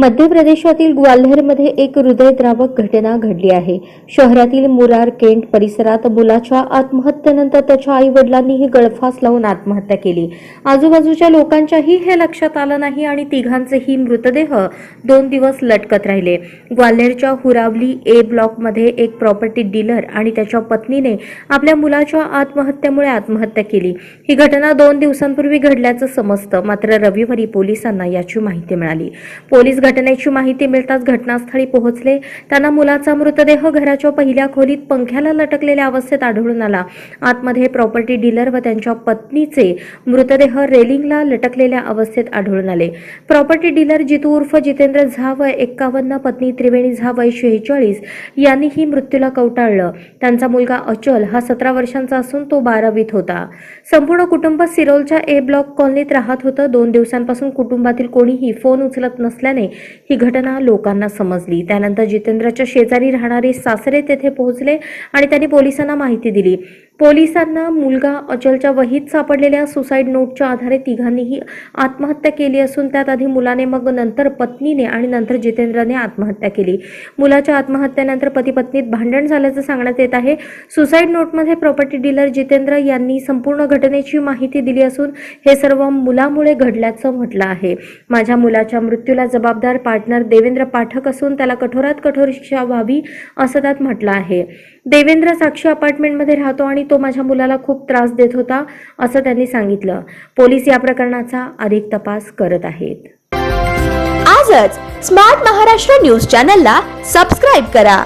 मध्य प्रदेशातील ग्वाल्हेरमध्ये एक हृदयद्रावक घटना घडली आहे. शहरातील मुरार केंट परिसरात मुलाच्या आत्महत्येनंतर त्याच्या आई वडिलांनीही गळफास लावून आत्महत्या केली. आजूबाजूच्या लोकांच्याही हे लक्षात आलं नाही आणि तिघांचेही मृतदेह दोन दिवस लटकत राहिले. ग्वाल्हेरच्या हुरावली ए ब्लॉकमध्ये एक प्रॉपर्टी डीलर आणि त्याच्या पत्नीने आपल्या मुलाच्या आत्महत्येमुळे आत्महत्या केली. ही घटना दोन दिवसांपूर्वी घडल्याचं समजतं. मात्र रविवारी पोलिसांना याची माहिती मिळाली. पोलीस घटनेची माहिती मिळताच घटनास्थळी पोहोचले. त्यांना मुलाचा मृतदेह घराच्या पहिल्या खोलीत पंख्याला लटकलेल्या अवस्थेत आढळून आला. आतमध्ये प्रॉपर्टी डीलर व त्यांच्या पत्नीचे मृतदेह रेलिंगला लटकलेल्या अवस्थेत आढळून आले. प्रॉपर्टी डीलर जितू उर्फ जितेंद्र झा व एक्कावन्न पत्नी त्रिवेणी झा वय शेहेचाळीस यांनीही मृत्यूला कवटाळलं. त्यांचा मुलगा अचल हा सतरा वर्षांचा असून तो बारावीत होता. संपूर्ण कुटुंब सिरोलच्या ए ब्लॉक कॉलनीत राहत होतं. दोन दिवसांपासून कुटुंबातील कोणीही फोन उचलत नसल्याने ही घटना लोकांना समजली. त्यानंतर जितेंद्रच्या शेजारी राहणारे सासरे तेथे पोहोचले आणि त्यांनी पोलिसांना माहिती दिली. पोलिसांना मुलगा अचलच्या वहीत सापडलेल्या सुसाईड नोटच्या आधारे तिघांनीही आत्महत्या केली असून त्यात आधी मुलाने मग नंतर पत्नीने आणि नंतर जितेंद्रने आत्महत्या केली. मुलाच्या आत्महत्येनंतर पती पत्नीत भांडण झाल्याचं सांगण्यात येत आहे. सुसाईड नोटमध्ये प्रॉपर्टी डीलर जितेंद्र यांनी संपूर्ण घटनेची माहिती दिली असून हे सर्व मुलामुळे घडल्याचं म्हटलं आहे. माझ्या मुलाच्या मृत्यूला जबाब जबाबदार पार्टनर देवेंद्र पाठक असून त्याला कठोरात कठोर शिक्षा व्हावी असं त्यात म्हटलं आहे. देवेंद्र साक्षी अपार्टमेंटमध्ये राहतो आणि तो माझ्या मुलाला खूप त्रास देत होता असं त्यांनी सांगितलं. पोलीस या प्रकरणाचा अधिक तपास करत आहेत. आजच स्मार्ट महाराष्ट्र न्यूज चॅनलला सबस्क्राईब करा.